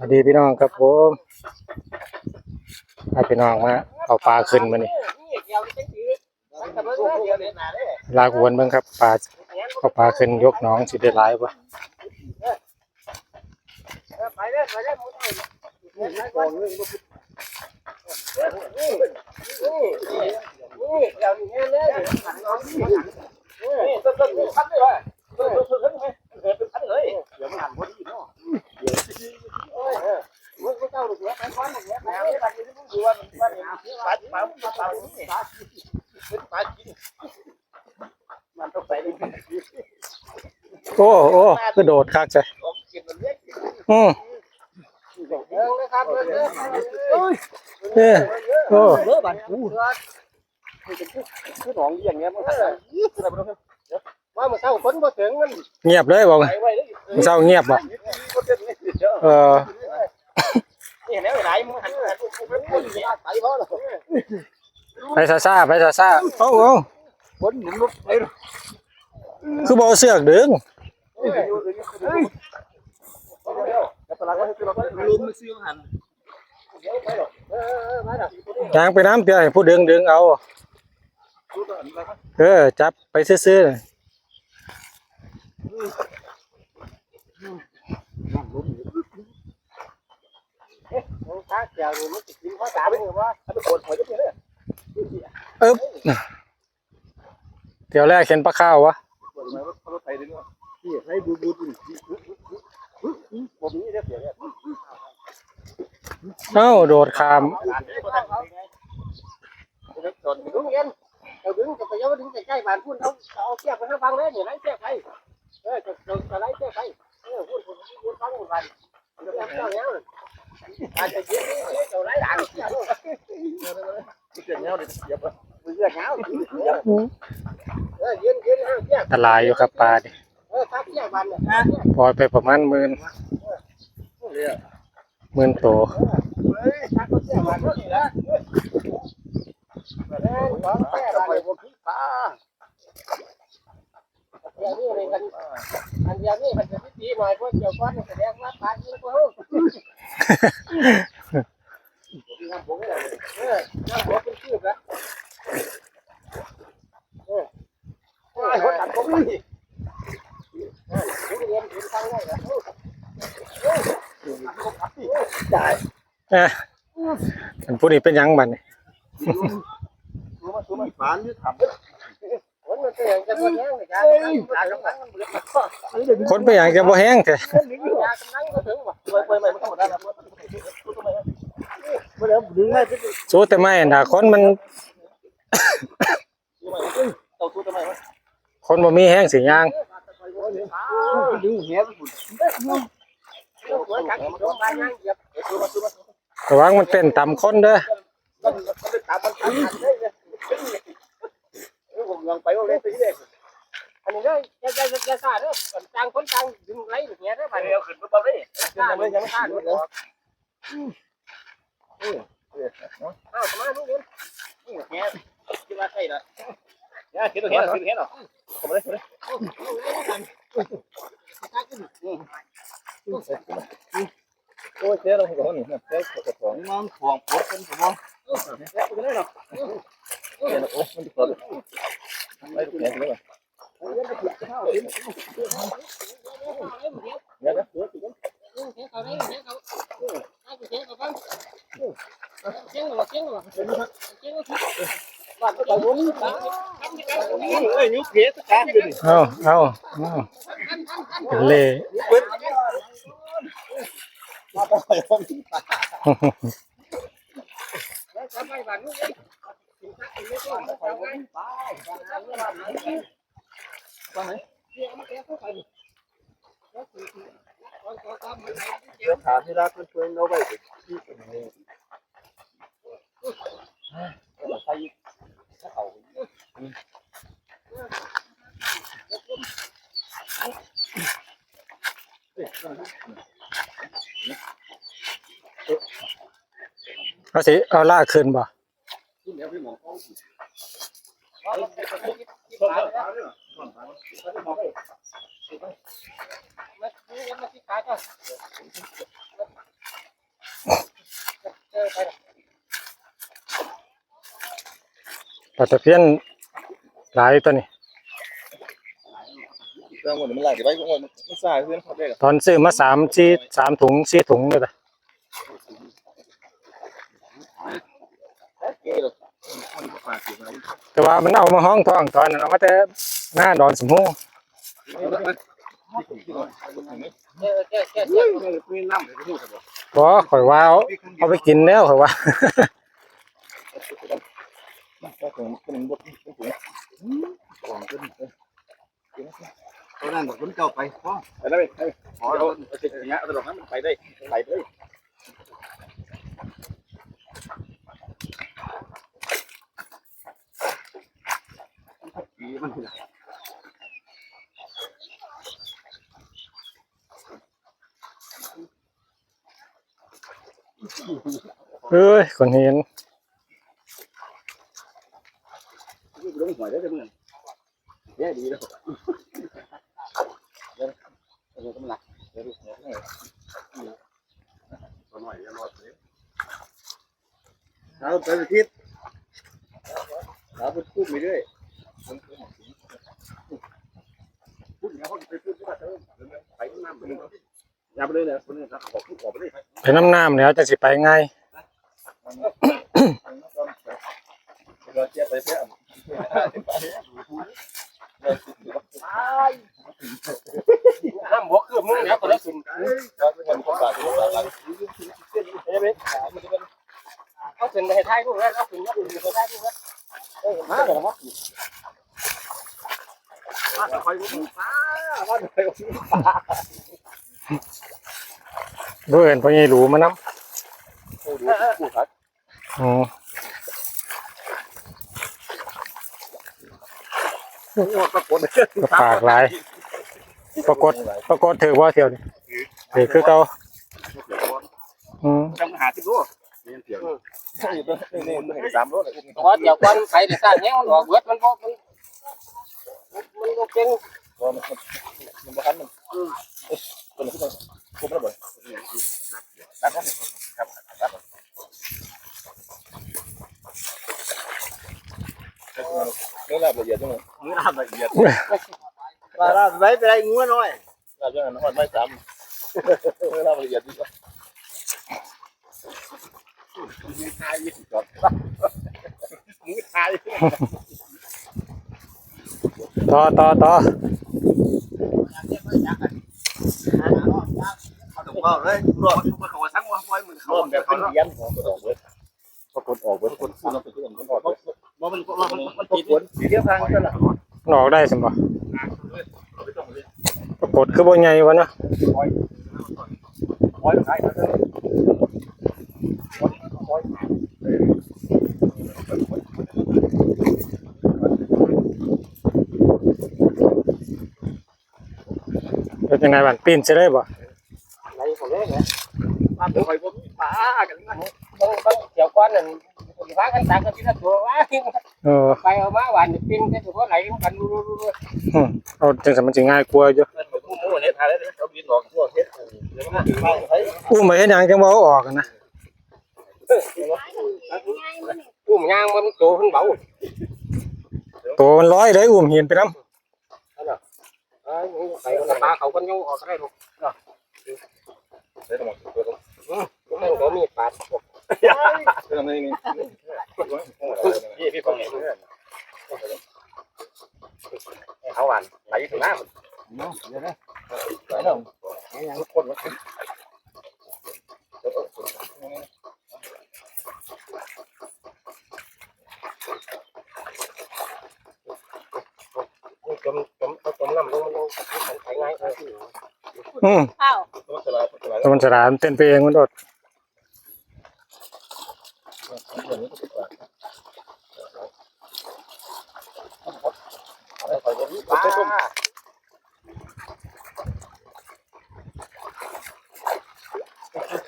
สวัสดีพี่น้องครับผมให้พี่น้องมาเอาปลาขึ้นมานี่ลากวนเบิ่งครับปลาเอาปลาขึ้นยกน้องสิได้หลายบ่ไปเปลาปลานี่ปลาเป็นปลากินมันต้องไปดิโอ้โอ้กระโดดคักใช่ผมกินมันเล็กอืมเออนะครับเออเออเออโอ้เออบันกูคือหนองเลี้ยงเงี้ยมันทำว่ามันเศร้าคนบ่ถึงมันเงียบเลยบอกไปไว้เลยมันเศร้าเงียบบ่เออนี่แล้วไหนมึงหันหันคนเนี้ยไปเพราะอะ ไรไปซาซาไปซาซาเอ้าเอ้าคนหนุนรถไปคือบ่เอาเสือกดึงแล้วตลาดว่าคือเราลืมซื้อหันเดี๋ยวไปหรอกเออเออไปหรอกยางไปน้ำเตียวให้ผู้ดึงดึงเอา เออ จับไปซื่อถ้าเกี่ยวมันจะกินข้าวสารไม่เหรอวะถ้าไปปวดหัวจะเป็นเลยๆ อึ๊บเดี๋ยวแรกเห็นปลาข้าววะปวดหัวเขารถไฟดึงวะที่ให้บูบูดูผมนี่เรียบเสียเนี่ยเอ้าโดดขาม ดึงเย็นเอาดึงจะไปยังดึงใกล้ๆบ้านพูดอาเอาเสียบไปให้ฟังเลยเนี่ยไล่เสียบไปเออจะจะไล่เสียบไปเออพูดพูดพูดฟังพูดฟังจะเสียบเงี้ยอาจจะยืดยืดจะไล่หลังเสียบเสียบเงี้ยเดี๋ยวเสียบเสียบเงี้ยเออยืนยืนห้างเสียบอันตรายอยู่ครับปลาดิปล่อยไปประมาณหมื่นหมื่นโตทับเสียบบ้านนี้มันเดียวนี่มันจะดีหน่อยเพราะเกี่ยวก้อนแสดงว่าปลายิงกู น้ำผมเนี่ยเออน้ำผมเป็นชื่อละเออไอ้คนตัดผมนี่เออผมเรียนถึงทางได้แล้ว ได้เอ้ยอันผู้นี้เป็นหยังบัดนี่รู้มารู้มาฝานยืดถับคนมันเป็นอย่างจะเป็นอย่างไรกันตายแล้วมันเบื่อคนไปหยังจะบ่แห้งแท้ยากำลังก็ถึงว่ะไปไปไปมันก็หมดได้แล้วเมื่อเดี๋ยวดึงไม่ไปสู้แต่ไม่น่ะคนมันเอาตัวทำไมวะคนบ่มีแห้งสิย่างดึงเหี้ ระวังมันเต้นต่ำคนเด้อมันเด้เลยเออผมลองไปว่าเล่นไปที่เด็กอันนี้ก็จะจะจะซาเด้อต่างคนต่างดึงไหลอย่างเงี้ยเด้อไปเร็วขึ้นปุ๊บเลยขึ้นมาเลยยังไม่ขาดเลยอ้าวทำไมมึงเล่นนี่เงี้ยคิดว่าใช่ละเนี่ยคิดตัวเห็นหรอคิดเห็นหรอผมเลยผมเลย โอ้ยเจ๊เราหัวนี่เนี่ยเจ๊ขดของมันของปุ๊บเป็นผมว่าเจ๊ไปเลยหรอโอ้ยมันจะเปิดไปดูแลเลยเนี่ยนะเอ้ยยุคเพี้ยสัก การเลยเอาเอาเอาเป็นเล่มาไปผมเดี๋ยวถามที่รักเพื่อนๆเอาไว้ที่ตรงนี้ใส่เขาเอาสิเอาลากขึ้นบ่ที่แล้วพี่หมอเขาปลาตะเพียนหลายตัวนี้เครื่องมั เอาสิเอาล่าคืนบ่ปลตะเพียนหลายตัวนี้ตอนซื้อมาสามสี่สามถุงสี่ถุงเลยแต่ ฝากอยู่นะแต่ว่ามันเอามาห้องท้องตอนนั้นเอามาแต่หน้าดอนสมหูเจ๊เจ๊เจ๊เจ๊ไม่น้ำเลยพูดกันก็ข่อยว่าเอาเอาไปกินแล้วข่อยว่าก็ถึงเของขึ้นตอนนั้นบอกคุณเจ้าไปฟ้อไปได้ไหมอ๋อเราเช็คอย่างเงี้ยตลอดนั้นมันไปได้ไปเลย ปี มันคือเอ้ยคนเห็นลงหวยได้เลยมึงแย่ดีแล้วเดี๋ยวเดี๋ยวกำลังเดี๋ยวดูหัวหน่อยตัวหน่อยจะรอดเลยเราไปทิศเราพูดพูดไปเรื่อยพูดอย่างนี้เขาไปพูดว่าเออไปน้ำไปเลย อย่าไปเลยเลยคนนี้เขาบอกพูดออกไปเลยไปน้ำน้ำแล้วจะสิไปง่ายเราเจ็บไปเพื่อห้ามบวกคือมึงเดี๋ยวก็ได้ขึ้นเราเป็นคนปากคนปากเราเฮ้ยเอาขึ้นไปให้ท้ายลูกแล้วเอาขึ้นแล้วขึ้นไปท้ายลูกแล้วเออมาเลยครับมา คอยมึงป้ามาคอยมึงดูเห็นพ่อใหญ่หรูมาน้ดูพูดครับำอืมหัวตะโกนก็ปากหลายปรากฏปรากฏถือว่าเที่ยวนี่ถือคือเก่าอืมต้องหาที่รู้เรียเสียงนี่สามรถพอเดี๋ยวก่อนไปเดี๋ยวสร้างแห้งมันออกเบิดมันบ่มันมันบ่ เก่งมันมันบ้านมันคนขึ้นมาคุมระเบิดรับครับครับนี่ลาบละเอียดจังเลยมือลาบละเอียดปลาลาบไว้ไปไรงัวน้อยลาบจังเลยนครไม่สามนี่ลาบละเอียดดีกว่าตายยี่สิบจอดมือทย ต่อต่อต่อเขาถูกเข้าเลยรอดมาเขาสั่งว่าปล่อยมือเขาเริ่มแบบเขาเป็นเลี้ยนออกเบิดปรากฏออกเบิดคนพูดน้ำเป็นตัวมันออกเบิดมันมันมันมันติดวนเดียวทางกันละมันออกได้สิบ่ปรากฏคือบ่ใหญ่วะเนาะคอยขายเลย เป็นยังไงบ้านปีนจะได้บ่ไหนของเล่นเนี่ยมาคอยผมปลากันนะบางบางเดี๋ยวก่อนนั่นฟ้ากันตากันที่ละตัวว้าเออไปเอามาหวานปิ้งแต่ตัวไหลกันรู้รู้รู้อืมเอาจังสันมันสิง่ายกว่าอยู่มูมูเนี่ยทายแล้วเขาบินออกทั่วเฮ็ดเดี๋ยวมันมาใช้อุ้มไปเฮ็ดหยังจังบ่เอาออกอะนะอุ้มยางมันโตขึ้นเบาตัวมันร้อยเลยอุ้มหินไปน้ไปกับปลาเขากันยังออกได้หรอกใช้สมองตัวตรงนั่นก็มีปลาเรื่องนี้นี่พี่พี่ฟังไงเขาหวานไหลถึงน้ำเนาะเดี๋ยวนะไหลแล้วทุกคนมัน จมจมจมน้ำลงมันลงไปง่ายำ อืมข้าวมันสลายสลายตัวมันสลามเต้นไปเองมันโดดปลา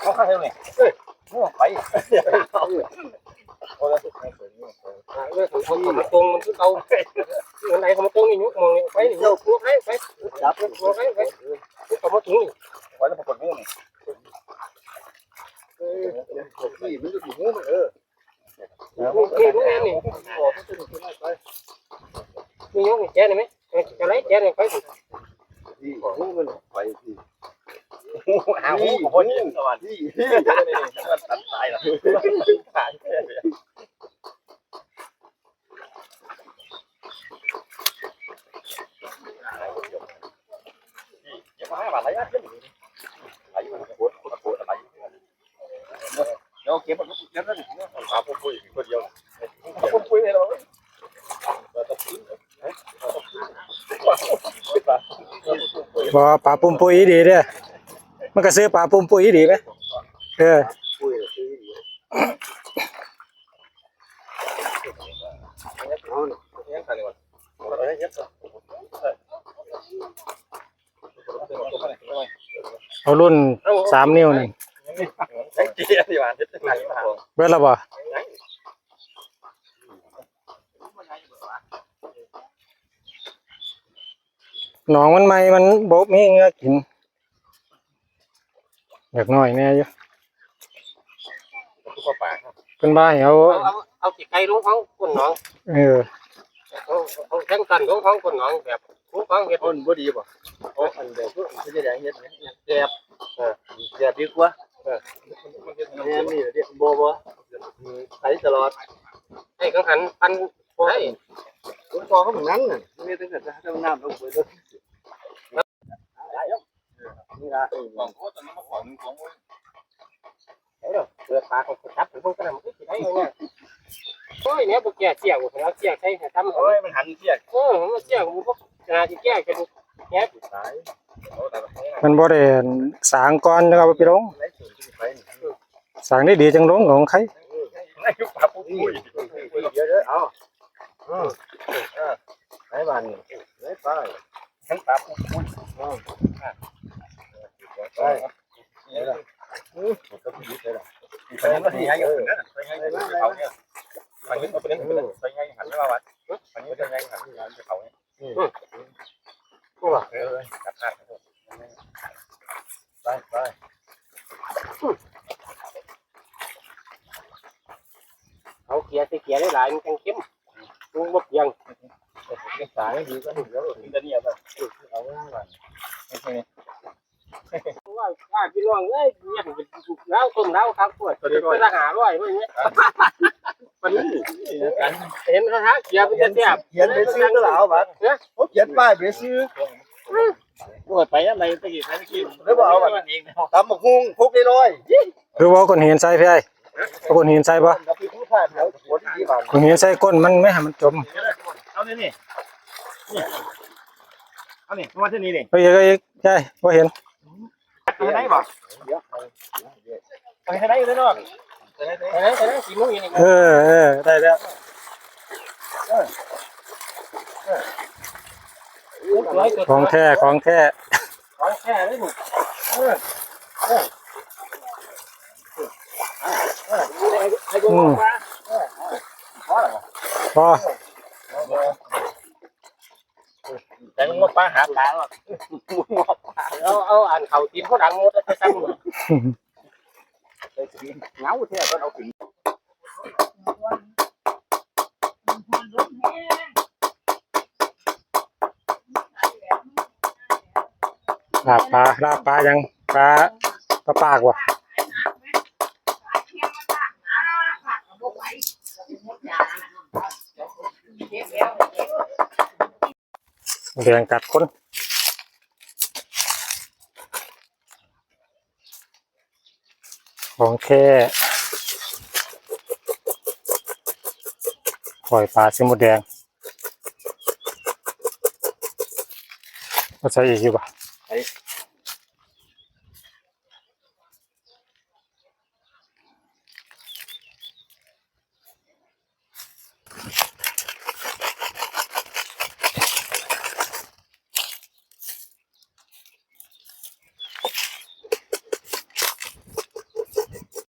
เขาข้างเท่าไหร่เฮ้ยม่วงไปเรื่องของคนมันตรงมันคือเอาไหนเขามาตรงนี่ยุกมองไปนี่ยุกยุกให้ไปจับยุกให้ไป ยุกเขามาถึงนี่ไว้แล้วปรากฏม่วงที่มันจะถูกงูมันเออนี่มึงเองนี่มียกแจ๊นี่ไหมจะไล่แจ๊นี่ไปสิที่หูมันไปที่หาหูของคนนี้สวัสดีนี่มันตัดสายเหรอขายอย่ามาอะไรอะเนไหลมันโคตรโคตรโคตรอะไรเดี๋ย เก็บมันเดี๋ยวนั่นหาปุ้ยคนเดียวปุ้ยเนี่ยเราบ่ปลาปุ่มปุยดีเด้อมันก็ซื้อปลาปุ่มปุยดีไหมเออดีเอาหน่อย เอารุ่นสามนิ้วนี่เบิดและบ่หนองมันใหม่มันบ่มีเงือกินอยากน้อยแน่อยู่ทุกป่าเพิ่นว่าเอาเอาเอาสิไก่ลงของคนน้องเออเอาเอาแข่งกันลงของคนน้องแบบผู้ฟังเฮ็ดคนบ่ดีป่โอ้อันเดียวคือจะได้เฮ็ดเนี่ยแซ่บ ออแซ่บดีกว่าเออแม่นี่เรียกบ่บ่ใช้ตลอดให้กังหันปันให้คุณพ่อเขาเหมือนนั้นน่ะมีตั้งแต่ทำน้ำลงไปแล้วนี่ละเออของโคตรมันมาของของเด้อเปิดปากของจับเพิ่นก็นำมันสิได้เนี่ยโอ้ยเนี่ยบ่แก่เสียกเอาเสียกใส่ให้ทำโอ้ยมันหันเสียกเออมันเสียกมันบ่น่าสิแก้กันแก้สายโอ้แต่ มันบ่ได้สร้างก่อนแล้วก็เอาไปลงไรส่วนที่ไปนี่สร้างได้ดีจังลงของใครไอ้ยุบปากปุ้ยเดี๋ยวเดี๋ยวเอาอืมเออไหนบ้านนี่ไหนไปทั้งปากปุ้ยไปไหนล่ะอืมก็ผิดเลยล่ะไปยังไงอยู่นั่นไปยังไงเขาเนี่ยไปยังไปยังไปยังหันไม่มาวัดไปยังไปยังหันไปเขาเนี่ย กูว่าเออจับขาดไปไปเอาเกียร์สิเกียร์ได้หลายมันจังเข้มมึงบ่เพียงสายดีก็เดี๋ยวถึงจะเนี่ยแบบเอาไว้ก่อนว่าว่าพี่น้องเอ้ยเนี่ยเป็นสุกแล้วต้มแล้วครับพวกเป็นทหารร้อยว่าอย่างเงี้ยวันนี้เห็นนะฮะเกียร์เป็นจะแซ่บเขียนไปซื้อก็แล้วบัดเขาเขียนป้ายไปซื้อ วดไปอะไรตะกี้ใครตะกี้แล้วบอกเอาบัดตำบักฮุงพกได้ร้อยคือว่าคนเห็นใส่พี่ไอ้เอาคนเห็นใส่บ่กับพี่ผู้ผ่านแถวหัวที่บ้านคนเห็นใส่ก้นมันไม่ให้มันจมเอาเนี่ยนี่เอาเนี่ยมาที่นี่นี่เฮ้ยเฮ้ยใช่บ่เห็นไปไหนบ่ไปไหนอยู่เนาะแต่นั้นแต่นั้นสีม่วงอย่างนี้เออเออได้แล้วร้อยตัวของแท้ ของแท้ของแค่เลยนี่ไอ้ตัวมาพอแต่มึงมาป้าหาปลาหรอกเอาเอาอ่านเขาตีนเขาดังหมดจะซ้ำหมดเงาแท้ก็เอาถึง ลาบปลาลาบปลายังปลาปลาปากว่ะแดงกัดคนของแท้ปล่อยปลาซิมดแดงก็ใส่อีกอยู่ป่ะ